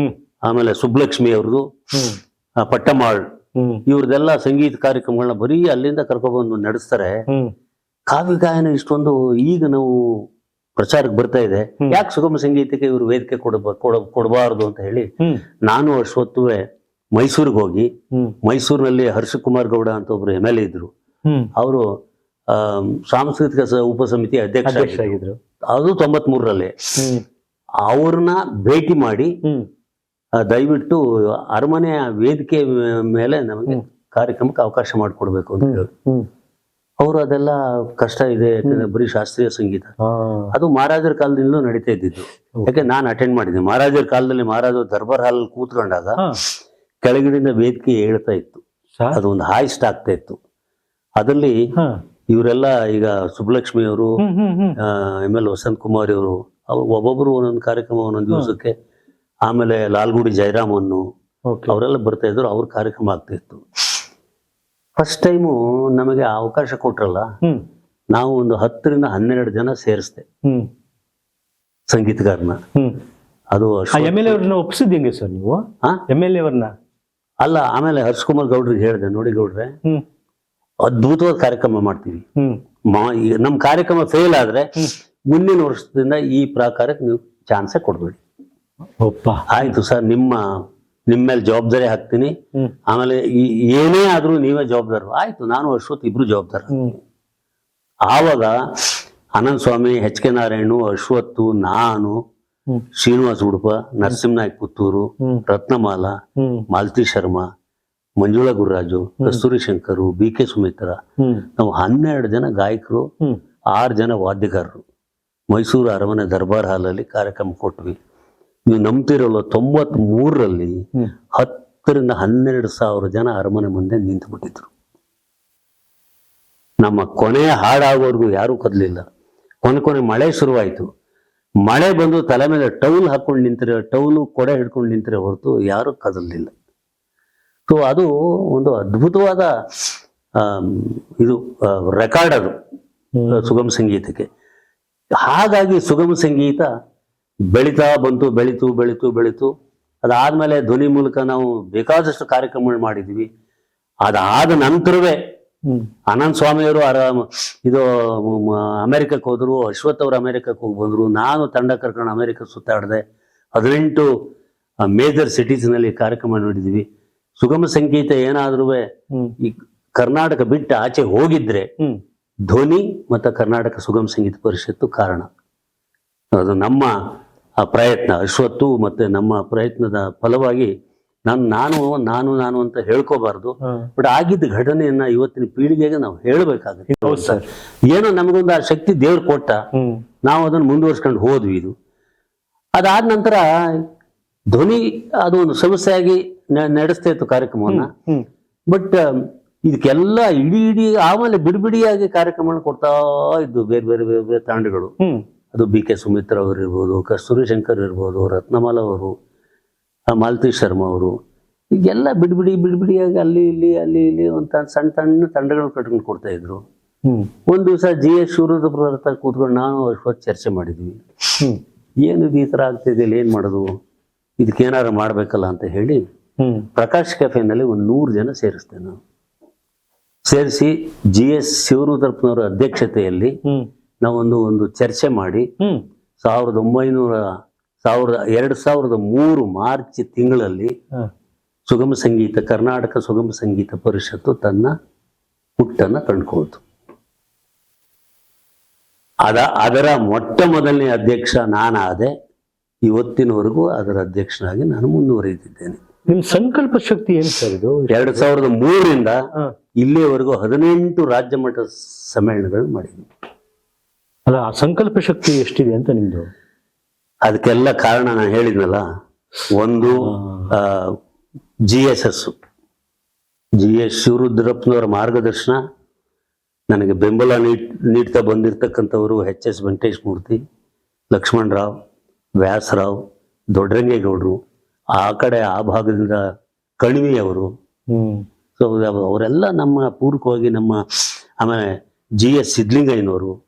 ಆಮೇಲೆ ಸುಬ್ಲಕ್ಷ್ಮಿ ಅವ್ರದ್ದು ಪಟ್ಟಮಾಳ್. ಇವ್ರದೆಲ್ಲ ಸಂಗೀತ ಕಾರ್ಯಕ್ರಮಗಳನ್ನ ಬರೀ ಅಲ್ಲಿಂದ ಕರ್ಕೊಬಂದು ನಡೆಸ್ತಾರೆ. ಕಾವ್ಯ ಗಾಯನ ಇಷ್ಟೊಂದು ಈಗ ನಾವು ಪ್ರಚಾರಕ್ಕೆ ಬರ್ತಾ ಇದೆ. ಯಾಕೆ ಸುಗಮ ಸಂಗೀತಕ್ಕೆ ಇವರು ವೇದಿಕೆ ಕೊಡಬ ಕೊಡಬಾರದು ಅಂತ ಹೇಳಿ ನಾನು ಅಷ್ಟೊತ್ತುವೆ ಮೈಸೂರಿಗೆ ಹೋಗಿ ಮೈಸೂರಿನಲ್ಲಿ ಹರ್ಷಕುಮಾರ್ ಗೌಡ ಅಂತ ಒಬ್ರು ಎಂ ಎಲ್ ಎ ಇದ್ರು. ಅವರು ಸಾಂಸ್ಕೃತಿಕ ಉಪ ಉಪಸಮಿತಿ ಅಧ್ಯಕ್ಷ ಆಗಿದ್ರು. ಅದು ತೊಂಬತ್ ಮೂರರಲ್ಲಿ ಅವ್ರನ್ನ ಭೇಟಿ ಮಾಡಿ ದಯವಿಟ್ಟು ಅರಮನೆಯ ವೇದಿಕೆ ಮೇಲೆ ನಮಗೆ ಕಾರ್ಯಕ್ರಮಕ್ಕೆ ಅವಕಾಶ ಮಾಡಿಕೊಡ್ಬೇಕು ಅಂತ ಹೇಳಿ. ಅವರು ಅದೆಲ್ಲ ಕಷ್ಟ ಇದೆ ಯಾಕಂದ್ರೆ ಬರೀ ಶಾಸ್ತ್ರೀಯ ಸಂಗೀತ. ಅದು ಮಹಾರಾಜರ ಕಾಲದಿಂದಲೂ ನಡೀತಾ ಇದ್ದಿದ್ದು. ಯಾಕೆ ನಾನು ಅಟೆಂಡ್ ಮಾಡಿದ್ದೆ ಮಹಾರಾಜರ ಕಾಲದಲ್ಲಿ ಮಹಾರಾಜರು ದರ್ಬಾರ್ ಹಾಲ್ ಕೂತ್ಕೊಂಡಾಗ ಕೆಳಗಿನಿಂದ ವೇದಿಕೆ ಹೇಳ್ತಾ ಇತ್ತು. ಅದು ಒಂದು ಹಾಯಿಸ್ಟ್ ಆಗ್ತಾ ಇತ್ತು. ಅದರಲ್ಲಿ ಇವರೆಲ್ಲ ಈಗ ಸುಬ್ಬಲಕ್ಷ್ಮಿ ಅವರು ಆಮೇಲೆ ಎಂ ಎಲ್ ವಸಂತ್ ಕುಮಾರ್ ಅವರು ಅವ್ರು ಒಬ್ಬೊಬ್ರು ಒಂದೊಂದು ಕಾರ್ಯಕ್ರಮ ಒಂದೊಂದು ದಿವಸಕ್ಕೆ ಆಮೇಲೆ ಲಾಲ್ಗುಡಿ ಜಯರಾಮನ್ನು ಓಕೆ ಅವರೆಲ್ಲ ಬರ್ತಾ ಇದ್ರು ಅವ್ರ ಕಾರ್ಯಕ್ರಮ ಆಗ್ತಾ ಇತ್ತು. ಫಸ್ಟ್ ಟೈಮು ನಮಗೆ ಅವಕಾಶ ಕೊಟ್ರಲ್ಲ ನಾವು ಒಂದು ಹತ್ತರಿಂದ ಹನ್ನೆರಡು ಜನ ಸೇರಿಸ್ದೆ ಸಂಗೀತಗಾರನ ಅದು ಎಂ ಎಲ್ ಎ ಅವ್ರನ್ನ ಒಪ್ಸಿದ್ ಹೆಂಗೆ ಸರ್ ನೀವು? ಎಂ ಎಲ್ ಎ ಅವ್ರನ್ನ? ಅಲ್ಲ ಆಮೇಲೆ ಹರ್ಷಕುಮಾರ್ ಗೌಡ್ರಿಗೆ ಹೇಳಿದೆ ನೋಡಿ ಗೌಡ್ರೆ. ಅದ್ಭುತವಾದ ಕಾರ್ಯಕ್ರಮ ಮಾಡ್ತೀವಿ. ನಮ್ ನಮ್ಮ ಕಾರ್ಯಕ್ರಮ ಫೇಲ್ ಆದ್ರೆ ಮುಂದಿನ ವರ್ಷದಿಂದ ಈ ಪ್ರಾಕಾರಕ್ಕೆ ನೀವು ಚಾನ್ಸೇ ಕೊಡ್ಬೇಡಿ. ಆಯ್ತು ಸರ್ ನಿಮ್ಮ ನಿಮ್ಮ ಮೇಲೆ ಜವಾಬ್ದಾರಿ ಹಾಕ್ತೀನಿ. ಆಮೇಲೆ ಏನೇ ಆದ್ರೂ ನೀವೇ ಜವಾಬ್ದಾರರು. ಆಯ್ತು ನಾನು ಅಶ್ವತ್ ಇಬ್ರು ಜವಾಬ್ದಾರಿ ಆವಾಗ ಅನಂತ ಸ್ವಾಮಿ ಎಚ್ ಕೆ ನಾರಾಯಣು ಅಶ್ವತ್ತು ನಾನು ಶ್ರೀನಿವಾಸ್ ಉಡುಪ ನರಸಿಂಹನಾಯ್ ಪುತ್ತೂರು ರತ್ನಮಾಲ ಮಾಲತಿ ಶರ್ಮಾ ಮಂಜುಳಾ ಗುರುರಾಜು ಕಸ್ತೂರಿ ಶಂಕರ್ ಬಿ ಕೆ ಸುಮಿತ್ರ. ನಾವು ಹನ್ನೆರಡು ಜನ ಗಾಯಕರು ಆರು ಜನ ವಾದ್ಯಗಾರರು. ಮೈಸೂರು ಅರಮನೆ ದರ್ಬಾರ್ ಹಾಲಲ್ಲಿ ಕಾರ್ಯಕ್ರಮ ಕೊಟ್ವಿ. ನೀವು ನಂಬ್ತಿರಲ್ಲ ತೊಂಬತ್ ಮೂರರಲ್ಲಿ ಹತ್ತರಿಂದ ಹನ್ನೆರಡು ಸಾವಿರ ಜನ ಅರಮನೆ ಮುಂದೆ ನಿಂತು ಬಿಟ್ಟಿದ್ರು. ನಮ್ಮ ಕೊನೆ ಹಾಡಾಗೋವರೆಗೂ ಯಾರೂ ಕದಲಿಲ್ಲ. ಕೊನೆ ಕೊನೆ ಮಳೆ ಶುರುವಾಯಿತು. ಮಳೆ ಬಂದು ತಲೆ ಮೇಲೆ ಟೌಲ್ ಹಾಕೊಂಡು ನಿಂತರೆ ಟೌಲು ಕೊಡೆ ಹಿಡ್ಕೊಂಡು ನಿಂತರೆ ಹೊರತು ಯಾರು ಕದಲಿಲ್ಲ ಸೊ ಅದು ಒಂದು ಅದ್ಭುತವಾದ ಇದು ರೆಕಾರ್ಡ್ ಅದು. ಸುಗಮ ಸಂಗೀತಕ್ಕೆ. ಹಾಗಾಗಿ ಸುಗಮ ಸಂಗೀತ ಬೆಳೀತಾ ಬಂತು ಬೆಳೀತು ಬೆಳೀತು ಬೆಳೀತು. ಅದಾದ್ಮೇಲೆ ಧ್ವನಿ ಮೂಲಕ ನಾವು ಬೇಕಾದಷ್ಟು ಕಾರ್ಯಕ್ರಮಗಳು ಮಾಡಿದ್ವಿ. ಅದಾದ ನಂತರವೇ ಅನಂತ ಸ್ವಾಮಿಯವರು ಆರಾಮ ಇದು ಅಮೆರಿಕಕ್ಕೆ ಹೋದ್ರು ಅಶ್ವಥ್ ಅವರು ಅಮೆರಿಕಕ್ಕೆ ಹೋಗಿ ಬಂದ್ರು. ನಾನು ತಂಡ ಕರ್ಕೊಂಡು ಅಮೆರಿಕ ಸುತ್ತಾಡಿದೆ. ಹದಿನೆಂಟು ಮೇಜರ್ ಸಿಟೀಸ್ನಲ್ಲಿ ಕಾರ್ಯಕ್ರಮ ನೋಡಿದ್ವಿ. ಸುಗಮ ಸಂಗೀತ ಏನಾದ್ರೂ ಈ ಕರ್ನಾಟಕ ಬಿಟ್ಟು ಆಚೆ ಹೋಗಿದ್ರೆ ಧ್ವನಿ ಮತ್ತು ಕರ್ನಾಟಕ ಸುಗಮ ಸಂಗೀತ ಪರಿಷತ್ತು ಕಾರಣ. ಅದು ನಮ್ಮ ಆ ಪ್ರಯತ್ನ ಅಶ್ವತ್ತು ಮತ್ತೆ ನಮ್ಮ ಪ್ರಯತ್ನದ ಫಲವಾಗಿ ನಾನು ನಾನು ನಾನು ನಾನು ಅಂತ ಹೇಳ್ಕೋಬಾರ್ದು. ಬಟ್ ಆಗಿದ್ದ ಘಟನೆಯನ್ನ ಇವತ್ತಿನ ಪೀಳಿಗೆಗೆ ನಾವು ಹೇಳಬೇಕಾಗುತ್ತೆ. ಏನೋ ನಮಗೊಂದು ಆ ಶಕ್ತಿ ದೇವ್ರು ಕೊಟ್ಟ ನಾವು ಅದನ್ನ ಮುಂದುವರ್ಸ್ಕೊಂಡು ಹೋದ್ವಿ ಇದು. ಅದಾದ ನಂತರ ಧ್ವನಿ ಅದು ಒಂದು ಸಮಸ್ಯೆಯಾಗಿ ನಡೆಸ್ತಾ ಇತ್ತು ಕಾರ್ಯಕ್ರಮವನ್ನ. ಬಟ್ ಇದಕ್ಕೆಲ್ಲ ಇಡೀ ಇಡೀ ಆಮೇಲೆ ಬಿಡಿಬಿಡಿಯಾಗಿ ಕಾರ್ಯಕ್ರಮ ಕೊಡ್ತಾ ಇದ್ದು ಬೇರೆ ಬೇರೆ ಬೇರೆ ಬೇರೆ ತಾಂಡಗಳು ಅದು ಬಿ ಕೆ ಸುಮಿತ್ರ ಅವರು ಇರ್ಬೋದು ಕಸ್ತೂರಿ ಶಂಕರ್ ಇರ್ಬೋದು ರತ್ನಮಾಲ ಅವರು ಆ, ಮಾಲತಿ ಶರ್ಮಾ ಅವರು ಈಗೆಲ್ಲ ಬಿಡ್ಬಿಡಿ ಬಿಡ್ಬಿಡಿಯಾಗಿ ಅಲ್ಲಿ ಇಲ್ಲಿ ಅಲ್ಲಿ ಇಲ್ಲಿ ಒಂದು ಸಣ್ಣ ಸಣ್ಣ ತಂಡಗಳು ಕಟ್ಕೊಂಡು ಕೊಡ್ತಾ ಇದ್ರು. ಒಂದು ದಿವಸ ಜಿ ಎಸ್ ಶಿವರುದ್ರಪುರ ಹತ್ರ ಕೂತ್ಕೊಂಡು ನಾನು ಅಶ್ವಥ್ ಚರ್ಚೆ ಮಾಡಿದ್ವಿ. ಹ್ಮ್. ಏನು ಇದು ಈ ಥರ ಆಗ್ತಿದೆ ಏನ್ ಮಾಡೋದು? ಇದಕ್ಕೇನಾರು ಮಾಡಬೇಕಲ್ಲ ಅಂತ ಹೇಳಿ ಪ್ರಕಾಶ್ ಕೆಫೆನಲ್ಲಿ ಒಂದು ನೂರು ಜನ ಸೇರಿಸ್ತೇನೆ ನಾನು. ಸೇರಿಸಿ ಜಿ ಎಸ್ ಶಿವರುದ್ರಪ್ಪನವರ ಅಧ್ಯಕ್ಷತೆಯಲ್ಲಿ ನಾವೊಂದು ಒಂದು ಚರ್ಚೆ ಮಾಡಿ ಸಾವಿರದ ಒಂಬೈನೂರ ಸಾವಿರದ ಎರಡು ಸಾವಿರದ ಮೂರು ಮಾರ್ಚ್ ತಿಂಗಳಲ್ಲಿ ಸುಗಮ ಸಂಗೀತ ಕರ್ನಾಟಕ ಸುಗಮ ಸಂಗೀತ ಪರಿಷತ್ತು ತನ್ನ ಹುಟ್ಟನ್ನು ಕಂಡುಕೊಳ್ತು. ಅದ ಅದರ ಮೊಟ್ಟ ಮೊದಲನೇ ಅಧ್ಯಕ್ಷ ನಾನಾದೆ ಇವತ್ತಿನವರೆಗೂ ಅದರ ಅಧ್ಯಕ್ಷನಾಗಿ ನಾನು ಮುಂದುವರಿಯುತ್ತಿದ್ದೇನೆ ನಿಮ್ ಸಂಕಲ್ಪ ಶಕ್ತಿ ಏನ್ ಸರ್ ಇದು? ಎರಡು ಸಾವಿರದ ಮೂರರಿಂದ. ಇಲ್ಲಿಯವರೆಗೂ ಹದಿನೆಂಟು ರಾಜ್ಯ ಮಟ್ಟದ ಸಮ್ಮೇಳನಗಳು ಮಾಡಿದ್ವಿ ಅಲ್ಲ ಆ ಸಂಕಲ್ಪ ಶಕ್ತಿ ಎಷ್ಟಿದೆ ಅಂತ ನಿಮ್ದು? ಅದಕ್ಕೆಲ್ಲ ಕಾರಣ ನಾನು ಹೇಳಿದ್ನಲ್ಲ ಒಂದು G S S G S ಶಿವರುದ್ರಪ್ಪನವರ ಮಾರ್ಗದರ್ಶನ ನನಗೆ ಬೆಂಬಲ ನೀಡ್ ನೀಡ್ತಾ ಬಂದಿರತಕ್ಕಂಥವರು ಎಚ್ ಎಸ್ ವೆಂಕಟೇಶ್ ಮೂರ್ತಿ ಲಕ್ಷ್ಮಣ್ ರಾವ್ ವ್ಯಾಸರಾವ್ ದೊಡ್ಡರಂಗೇಗೌಡರು ಆ ಕಡೆ ಆ ಭಾಗದಿಂದ ಕಣಿವೆಯವರು. ಸೊ ಅವರೆಲ್ಲ ನಮ್ಮ ಪೂರ್ವಕವಾಗಿ ನಮ್ಮ ಆಮೇಲೆ ಜಿ ಎಸ್ ಸಿದ್ಲಿಂಗಯ್ಯನವರು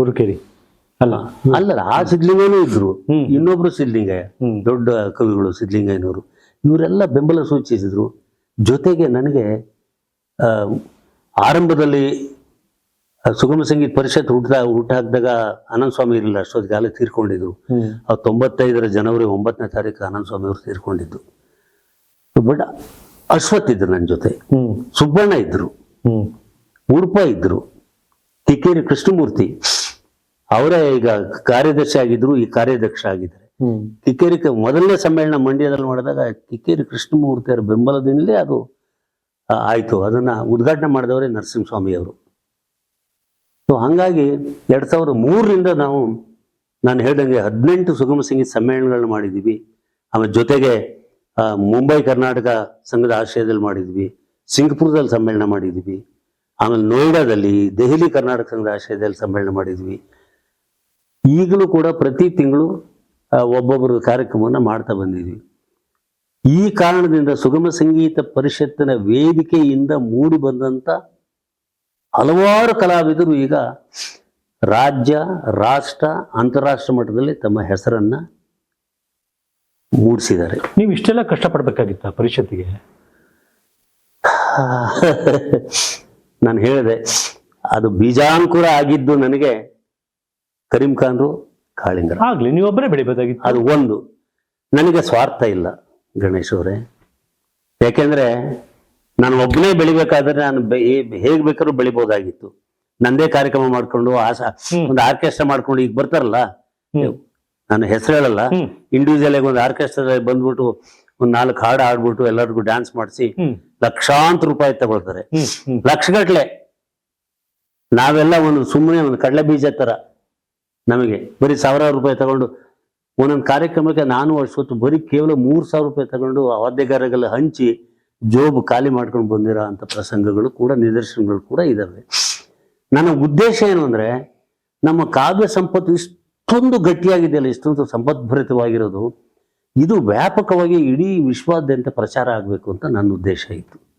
ಊರುಕೇರಿ ಅಲ್ಲ ಅಲ್ಲ ಆ ಸಿದ್ಲಿಂಗನೂ ಇದ್ರು. ಇನ್ನೊಬ್ರು ಸಿದ್ಲಿಂಗಯ್ಯ ದೊಡ್ಡ ಕವಿಗಳು ಸಿದ್ಲಿಂಗಯ್ಯನವರು ಇವರೆಲ್ಲ ಬೆಂಬಲ ಸೂಚಿಸಿದ್ರು. ಜೊತೆಗೆ ನನಗೆ ಆರಂಭದಲ್ಲಿ ಸುಗಮ ಸಂಗೀತ ಪರಿಷತ್ ಹುಟ್ಟದ ಹುಟ್ಟ ಹಾಕಿದಾಗ ಆನಂದ್ ಸ್ವಾಮಿ ಇರಲಿಲ್ಲ ಅಷ್ಟೊತ್ತಿಗೆ ಕಾಲ ತೀರ್ಕೊಂಡಿದ್ರು. ಅವ್ರು ತೊಂಬತ್ತೈದರ ಜನವರಿ ಒಂಬತ್ತನೇ ತಾರೀಕು ಆನಂದ ಸ್ವಾಮಿ ಅವರು ತೀರ್ಕೊಂಡಿದ್ದು. ಬಟ್ ಅಶ್ವಥ್ ಇದ್ರು ನನ್ನ ಜೊತೆ. ಸುಬ್ಬಣ್ಣ ಇದ್ರು. ಉರ್ಪ ಇದ್ರು. ತಿಕ್ಕೇರಿ ಕೃಷ್ಣಮೂರ್ತಿ. ಅವರೇ ಈಗ ಕಾರ್ಯದರ್ಶಿ ಆಗಿದ್ರು ಈ ಕಾರ್ಯಾಧ್ಯಕ್ಷ ಆಗಿದ್ದಾರೆ. ಕಿಕ್ಕೇರಿ ಮೊದಲನೇ ಸಮ್ಮೇಳನ ಮಂಡ್ಯದಲ್ಲಿ ಮಾಡಿದಾಗ ಕಿಕ್ಕೇರಿ ಕೃಷ್ಣಮೂರ್ತಿಯವರ ಬೆಂಬಲದಿಂದಲೇ ಅದು ಆಯಿತು. ಅದನ್ನ ಉದ್ಘಾಟನೆ ಮಾಡಿದವರೇ ನರಸಿಂಹಸ್ವಾಮಿ ಅವರು. ಸೊ ಹಂಗಾಗಿ ಎರಡ್ ಸಾವಿರದ ಮೂರರಿಂದ ನಾವು ನಾನು ಹೇಳ್ದಂಗೆ ಹದಿನೆಂಟು ಸುಗಮ ಸಂಗೀತ ಸಮ್ಮೇಳನಗಳನ್ನ ಮಾಡಿದ್ದೀವಿ ಆಮೇಲೆ ಜೊತೆಗೆ ಆ, ಮುಂಬೈ ಕರ್ನಾಟಕ ಸಂಘದ ಆಶ್ರಯದಲ್ಲಿ ಮಾಡಿದ್ವಿ. ಸಿಂಗಪುರದಲ್ಲಿ ಸಮ್ಮೇಳನ ಮಾಡಿದ್ವಿ. ಆಮೇಲೆ ನೋಯ್ಡಾದಲ್ಲಿ ದೆಹಲಿ ಕರ್ನಾಟಕ ಸಂಘದ ಆಶ್ರಯದಲ್ಲಿ ಸಮ್ಮೇಳನ ಮಾಡಿದ್ವಿ. ಈಗಲೂ ಕೂಡ ಪ್ರತಿ ತಿಂಗಳು ಒಬ್ಬೊಬ್ಬರು ಕಾರ್ಯಕ್ರಮವನ್ನು ಮಾಡ್ತಾ ಬಂದಿದ್ವಿ. ಈ ಕಾರಣದಿಂದ ಸುಗಮ ಸಂಗೀತ ಪರಿಷತ್ತಿನ ವೇದಿಕೆಯಿಂದ ಮೂಡಿ ಬಂದಂಥ ಹಲವಾರು ಕಲಾವಿದರು ಈಗ ರಾಜ್ಯ ರಾಷ್ಟ್ರ ಅಂತಾರಾಷ್ಟ್ರ ಮಟ್ಟದಲ್ಲಿ ತಮ್ಮ ಹೆಸರನ್ನ ಮೂಡಿಸಿದ್ದಾರೆ. ನೀವು ಇಷ್ಟೆಲ್ಲ ಕಷ್ಟಪಡ್ಬೇಕಾಗಿತ್ತ ಪರಿಷತ್ತಿಗೆ? ನಾನು ಹೇಳಿದೆ ಅದು ಬೀಜಾಂಕುರ ಆಗಿದ್ದು ನನಗೆ ಕರೀಂ ಖಾನ್ರು ಕಾಳಿಂಗರ. ಆಗ್ಲಿ ನೀವೊಬ್ಬರೇ ಬೆಳಿಬೋದಾಗಿತ್ತು ಅದು ಒಂದು. ನನಗೆ ಸ್ವಾರ್ಥ ಇಲ್ಲ ಗಣೇಶ್ ಅವರೇ. ಯಾಕೆಂದ್ರೆ ನಾನು ಒಬ್ಬನೇ ಬೆಳಿಬೇಕಾದ್ರೆ ನಾನು ಹೇಗೆ ಬೇಕಾದ್ರೂ ಬೆಳಿಬೋದಾಗಿತ್ತು. ನಂದೇ ಕಾರ್ಯಕ್ರಮ ಮಾಡ್ಕೊಂಡು ಆಸ. ಒಂದು ಆರ್ಕೆಸ್ಟ್ರಾ ಮಾಡ್ಕೊಂಡು ಈಗ ಬರ್ತಾರಲ್ಲ? ನಾನು ಹೆಸರು ಹೇಳಲ್ಲ. ಇಂಡಿವಿಜುವಲ್ ಆಗಿ ಒಂದು ಆರ್ಕೆಸ್ಟ್ರಾ ಬಂದ್ಬಿಟ್ಟು ಒಂದ್ ನಾಲ್ಕು ಹಾಡು ಆಡ್ಬಿಟ್ಟು ಎಲ್ಲರಿಗೂ ಡ್ಯಾನ್ಸ್ ಮಾಡಿಸಿ ಲಕ್ಷಾಂತರ ರೂಪಾಯಿ ತಗೊಳ್ತಾರೆ. ಲಕ್ಷಗಟ್ಲೆ. ನಾವೆಲ್ಲ ಒಂದು ಸುಮ್ಮನೆ ಒಂದು ಕಡಲೆ ಬೀಜ ತರ ನಮಗೆ ಬರೀ ಸಾವಿರಾರು ರೂಪಾಯಿ ತಗೊಂಡು ಒಂದೊಂದು ಕಾರ್ಯಕ್ರಮಕ್ಕೆ ನಾನು ಅಷ್ಟೊತ್ತು ಬರೀ ಕೇವಲ ಮೂರು ಸಾವಿರ ರೂಪಾಯಿ ತಗೊಂಡು ವಾದ್ಯಗಾರಗೆಲ್ಲ ಹಂಚಿ ಜೋಬ್ ಖಾಲಿ ಮಾಡ್ಕೊಂಡು ಬಂದಿರೋ ಅಂತ ಪ್ರಸಂಗಗಳು ಕೂಡ, ನಿದರ್ಶನಗಳು ಕೂಡ ಇದಾವೆ. ನನ್ನ ಉದ್ದೇಶ ಏನು ಅಂದ್ರೆ, ನಮ್ಮ ಕಾವ್ಯ ಸಂಪತ್ತು ಇಷ್ಟೊಂದು ಗಟ್ಟಿಯಾಗಿದೆಯಲ್ಲ, ಇಷ್ಟೊಂದು ಸಂಪದ್ಭರಿತವಾಗಿರೋದು ಇದು ವ್ಯಾಪಕವಾಗಿ ಇಡೀ ವಿಶ್ವಾದ್ಯಂತ ಪ್ರಚಾರ ಆಗಬೇಕು ಅಂತ ನನ್ನ ಉದ್ದೇಶ ಇತ್ತು.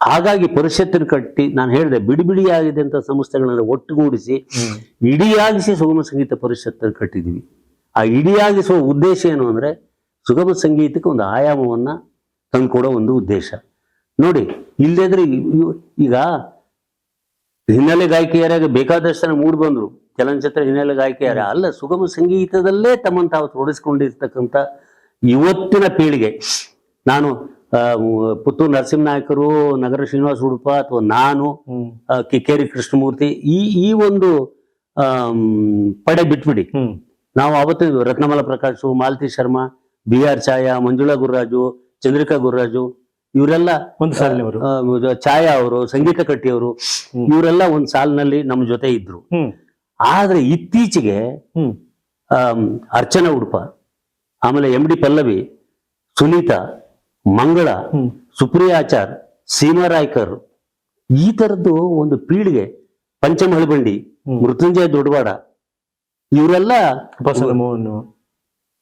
ಹಾಗಾಗಿ ಪರಿಷತ್ತಿನ ಕಟ್ಟಿ ನಾನು ಹೇಳಿದೆ ಬಿಡಿ ಬಿಡಿಯಾಗಿದೆ ಅಂತ ಸಂಸ್ಥೆಗಳನ್ನ ಒಟ್ಟುಗೂಡಿಸಿ ಇಡಿಯಾಗಿಸಿ ಸುಗಮ ಸಂಗೀತ ಪರಿಷತ್ತನ್ನು ಕಟ್ಟಿದೀವಿ. ಆ ಇಡಿಯಾಗಿಸುವ ಉದ್ದೇಶ ಏನು ಅಂದ್ರೆ ಸುಗಮ ಸಂಗೀತಕ್ಕೆ ಒಂದು ಆಯಾಮವನ್ನ ತಂದುಕೊಡೋ ಒಂದು ಉದ್ದೇಶ. ನೋಡಿ ಇಲ್ಲದ್ರೆ ಈಗ ಹಿನ್ನೆಲೆ ಗಾಯಕಿಯರಾಗ ಬೇಕಾದಷ್ಟು ಜನ ಮೂಡ್ ಬಂದ್ರು. ಚಲನಚಿತ್ರ ಹಿನ್ನೆಲೆ ಗಾಯಕಿಯರ ಅಲ್ಲ, ಸುಗಮ ಸಂಗೀತದಲ್ಲೇ ತಮ್ಮನ್ನು ತಾವು ಇವತ್ತಿನ ಪೀಳಿಗೆ. ನಾನು ಪುತ್ತೂರು ನರಸಿಂಹನಾಯಕರು ನಗರ ಶ್ರೀನಿವಾಸ ಉಡುಪ ಅಥವಾ ನಾನು ಕಿಕ್ಕೇರಿ ಕೃಷ್ಣಮೂರ್ತಿ ಈ ಈ ಒಂದು ಪಡೆ ಬಿಟ್ಬಿಡಿ. ನಾವು ಅವತ್ತು ರತ್ನಮಾಲ ಪ್ರಕಾಶು ಮಾಲತಿ ಶರ್ಮಾ ಬಿ ಆರ್ ಛಾಯಾ ಮಂಜುಳಾ ಗುರುರಾಜು ಚಂದ್ರಿಕಾ ಗುರುರಾಜು ಇವರೆಲ್ಲ ಒಂದು ಸಾಲಿನವರು ಛಾಯಾ ಅವರು ಸಂಗೀತ ಕಟ್ಟಿಯವರು. ಇವರೆಲ್ಲ ಒಂದು ಸಾಲಿನಲ್ಲಿ ನಮ್ಮ ಜೊತೆ ಇದ್ರು. ಆದ್ರೆ ಇತ್ತೀಚೆಗೆ ಅರ್ಚನಾ ಉಡುಪ ಆಮೇಲೆ ಎಂ ಡಿ ಪಲ್ಲವಿ ಸುನೀತಾ ಮಂಗಳ ಸುಪ್ರಿಯಾಚಾರ್ ಸುಪ್ರಿಯಾ ಆಚಾರ್ ಸೀಮಾ ರಾಯ್ಕರ್ ಈ ತರದ್ದು ಒಂದು ಪೀಳಿಗೆ ಪಂಚಮ ಹಳಬಂಡಿ. ಮೃತ್ಯುಂಜಯ ದೊಡ್ಡವಾಡ ಇವರೆಲ್ಲ ಉಪಾಸನ ಮೋಹನ್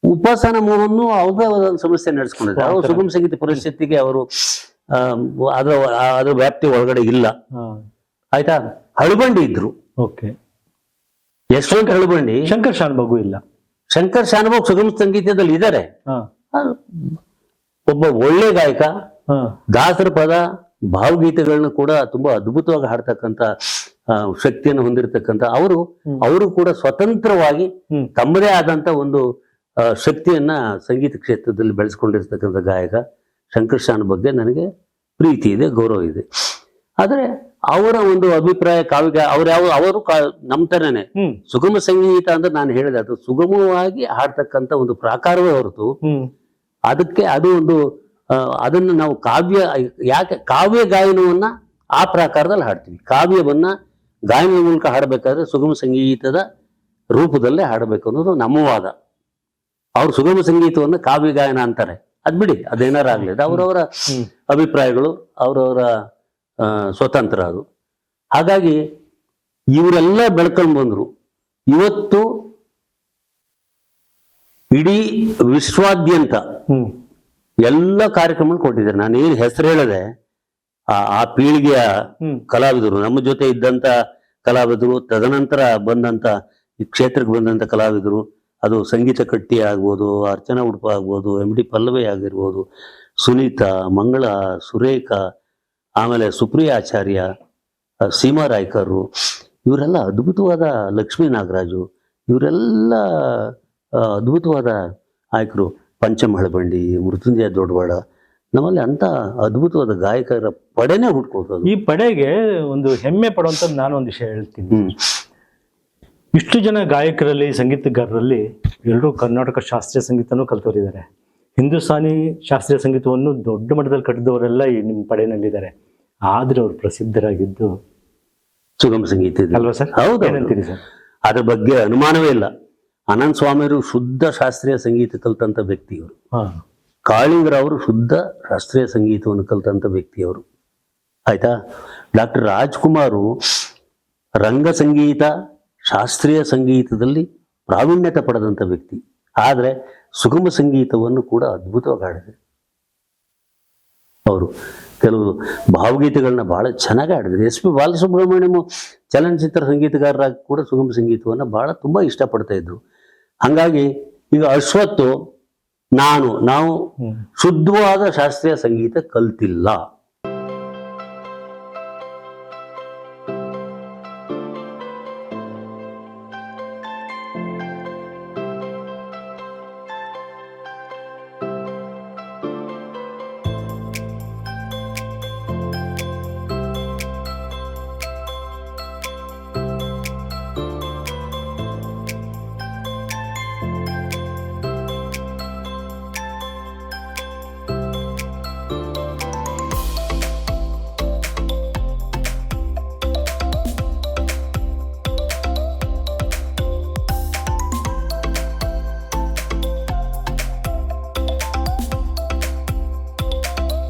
ಉಪಾಸನ ಮೋಹನ್ನು ಅವ್ರದೇ ಒಂದು ಸಮಸ್ಯೆ ನಡೆಸ್ಕೊಂಡಿದ್ದಾರೆ. ಅವರು ಸುಗಮ ಸಂಗೀತ ಪರಿಸ್ಥಿತಿಗೆ ಅವರು ಅದರ ಅದರ ವ್ಯಾಪ್ತಿ ಒಳಗಡೆ ಇಲ್ಲ. ಆಯ್ತಾ? ಹಳಬಂಡಿ ಇದ್ರು. ಓಕೆ. ಯಶವಂತ ಹಳಬಂಡಿ ಶಂಕರ್ ಶಾನ್ಭಾಗು ಇಲ್ಲ. ಶಂಕರ್ ಶಾನ್ಭಾಗ್ ಸುಗಮ ಸಂಗೀತದಲ್ಲಿ ಇದ್ದಾರೆ. ಒಬ್ಬ ಒಳ್ಳೆ ಗಾಯಕ ದಾಸರ ಪದ ಭಾವಗೀತೆಗಳನ್ನ ಕೂಡ ತುಂಬಾ ಅದ್ಭುತವಾಗಿ ಹಾಡ್ತಕ್ಕಂತ ಶಕ್ತಿಯನ್ನು ಹೊಂದಿರತಕ್ಕಂತ ಅವರು ಅವರು ಕೂಡ ಸ್ವತಂತ್ರವಾಗಿ ತಮ್ಮದೇ ಆದಂತ ಒಂದು ಶಕ್ತಿಯನ್ನ ಸಂಗೀತ ಕ್ಷೇತ್ರದಲ್ಲಿ ಬೆಳೆಸ್ಕೊಂಡಿರ್ತಕ್ಕಂಥ ಗಾಯಕ ಶಂಕರ್ ಶಾನ್ ಬಗ್ಗೆ ನನಗೆ ಪ್ರೀತಿ ಇದೆ ಗೌರವ ಇದೆ. ಆದ್ರೆ ಅವರ ಒಂದು ಅಭಿಪ್ರಾಯ ಕಾವ್ಯ ಅವ್ರ ಯಾವ ಅವರು ನಮ್ಮ ತರನೇ ಸುಗಮ ಸಂಗೀತ ಅಂದ್ರೆ ನಾನು ಹೇಳಿದೆ ಅದು ಸುಗಮವಾಗಿ ಹಾಡ್ತಕ್ಕಂಥ ಒಂದು ಪ್ರಾಕಾರವೇ ಹೊರತು ಅದಕ್ಕೆ ಅದು ಒಂದು ಅದನ್ನು ನಾವು ಕಾವ್ಯ ಯಾಕೆ ಕಾವ್ಯ ಗಾಯನವನ್ನ ಆ ಪ್ರಕಾರದಲ್ಲಿ ಹಾಡ್ತೀವಿ. ಕಾವ್ಯವನ್ನ ಗಾಯನದ ಮೂಲಕ ಹಾಡಬೇಕಾದ್ರೆ ಸುಗಮ ಸಂಗೀತದ ರೂಪದಲ್ಲೇ ಹಾಡಬೇಕು ಅನ್ನೋದು ನಮ್ಮ ವಾದ. ಅವ್ರು ಸುಗಮ ಸಂಗೀತವನ್ನ ಕಾವ್ಯ ಗಾಯನ ಅಂತಾರೆ. ಅದ್ ಬಿಡಿ ಅದೇನಾರ ಆಗ್ಲಿ. ಅವರವರ ಅಭಿಪ್ರಾಯಗಳು ಅವರವರ ಸ್ವತಂತ್ರ ಅದು. ಹಾಗಾಗಿ ಇವರೆಲ್ಲ ಬೆಳ್ಕೊಂಡು ಬಂದ್ರು. ಇವತ್ತು ಇಡೀ ವಿಶ್ವಾದ್ಯಂತ ಎಲ್ಲ ಕಾರ್ಯಕ್ರಮ ಕೊಟ್ಟಿದ್ದಾರೆ. ನಾನು ಏನು ಹೆಸರು ಹೇಳದೆ ಆ ಆ ಪೀಳಿಗೆಯ ಕಲಾವಿದರು ನಮ್ಮ ಜೊತೆ ಇದ್ದಂತ ಕಲಾವಿದರು ತದನಂತರ ಬಂದಂತ ಈ ಕ್ಷೇತ್ರಕ್ಕೆ ಬಂದಂತ ಕಲಾವಿದರು ಅದು ಸಂಗೀತ ಕಟ್ಟಿ ಆಗ್ಬೋದು ಅರ್ಚನಾ ಉಡುಪ ಆಗ್ಬೋದು ಎಂ ಡಿ ಪಲ್ಲವಿ ಆಗಿರ್ಬೋದು ಸುನೀತಾ ಮಂಗಳ ಸುರೇಖ ಆಮೇಲೆ ಸುಪ್ರಿಯ ಆಚಾರ್ಯ ಸೀಮಾ ರಾಯ್ಕರು ಇವರೆಲ್ಲ ಅದ್ಭುತವಾದ ಲಕ್ಷ್ಮೀ ನಾಗರಾಜು ಇವರೆಲ್ಲ ಅದ್ಭುತವಾದ ನಾಯಕರು ಪಂಚಮಹಳಬಂಡಿ ಮೃತ್ಯುಂಜಯ ದೊಡ್ಡವಾಡ ನಮ್ಮಲ್ಲಿ ಅಂತ ಅದ್ಭುತವಾದ ಗಾಯಕರ ಪಡೆನೇ ಹುಟ್ಕೊಳ್ತದೆ ಈ ಪಡೆಗೆ ಒಂದು ಹೆಮ್ಮೆ ಪಡುವಂತ ನಾನು ಒಂದು ವಿಷಯ ಹೇಳ್ತೀನಿ. ಇಷ್ಟು ಜನ ಗಾಯಕರಲ್ಲಿ ಸಂಗೀತಗಾರರಲ್ಲಿ ಎಲ್ಲರೂ ಕರ್ನಾಟಕ ಶಾಸ್ತ್ರೀಯ ಸಂಗೀತನೂ ಕಲ್ತವರಿದ್ದಾರೆ. ಹಿಂದೂಸ್ತಾನಿ ಶಾಸ್ತ್ರೀಯ ಸಂಗೀತವನ್ನು ದೊಡ್ಡ ಮಟ್ಟದಲ್ಲಿ ಕಟ್ಟಿದವರೆಲ್ಲ ಈ ನಿಮ್ಮ ಪಡೆಯಲ್ಲಿದ್ದಾರೆ ಆದ್ರೆ ಅವ್ರು ಪ್ರಸಿದ್ಧರಾಗಿದ್ದು ಸುಗಮ ಸಂಗೀತ. ಅಲ್ವಾ ಸರ್? ಹೌದು ಏನಂತೀರಿ ಸರ್? ಅದ್ರ ಬಗ್ಗೆ ಅನುಮಾನವೇ ಇಲ್ಲ. ಅನಂತ ಸ್ವಾಮಿಯವರು ಶುದ್ಧ ಶಾಸ್ತ್ರೀಯ ಸಂಗೀತ ಕಲ್ತಂತ ವ್ಯಕ್ತಿಯವರು. ಕಾಳಿಂಗರವರು ಶುದ್ಧ ಶಾಸ್ತ್ರೀಯ ಸಂಗೀತವನ್ನು ಕಲ್ತಂತ ವ್ಯಕ್ತಿಯವರು. ಆಯ್ತಾ? ಡಾಕ್ಟರ್ ರಾಜ್ಕುಮಾರು ರಂಗ ಸಂಗೀತ ಶಾಸ್ತ್ರೀಯ ಸಂಗೀತದಲ್ಲಿ ಪ್ರಾವೀಣ್ಯತೆ ಪಡೆದಂಥ ವ್ಯಕ್ತಿ. ಆದರೆ ಸುಗಮ ಸಂಗೀತವನ್ನು ಕೂಡ ಅದ್ಭುತವಾಗಿ ಹಾಡಿದೆ ಅವರು ಕೆಲವು ಭಾವಗೀತೆಗಳನ್ನ ಬಹಳ ಚೆನ್ನಾಗಿ ಹಾಡಿದ್ರು ಎಸ್ ಪಿ ಬಾಲಸುಬ್ರಹ್ಮಣ್ಯಂ ಚಲನಚಿತ್ರ ಸಂಗೀತಗಾರರಾಗಿ ಕೂಡ ಸುಗಮ ಸಂಗೀತವನ್ನು ಬಹಳ ತುಂಬ ಇಷ್ಟಪಡ್ತಾ ಇದ್ರು. ಹಾಗಾಗಿ ಈಗ ಅಶ್ವತ್ತು ನಾನು ನಾವು ಶುದ್ಧವಾದ ಶಾಸ್ತ್ರೀಯ ಸಂಗೀತ ಕಲ್ತಿಲ್ಲ.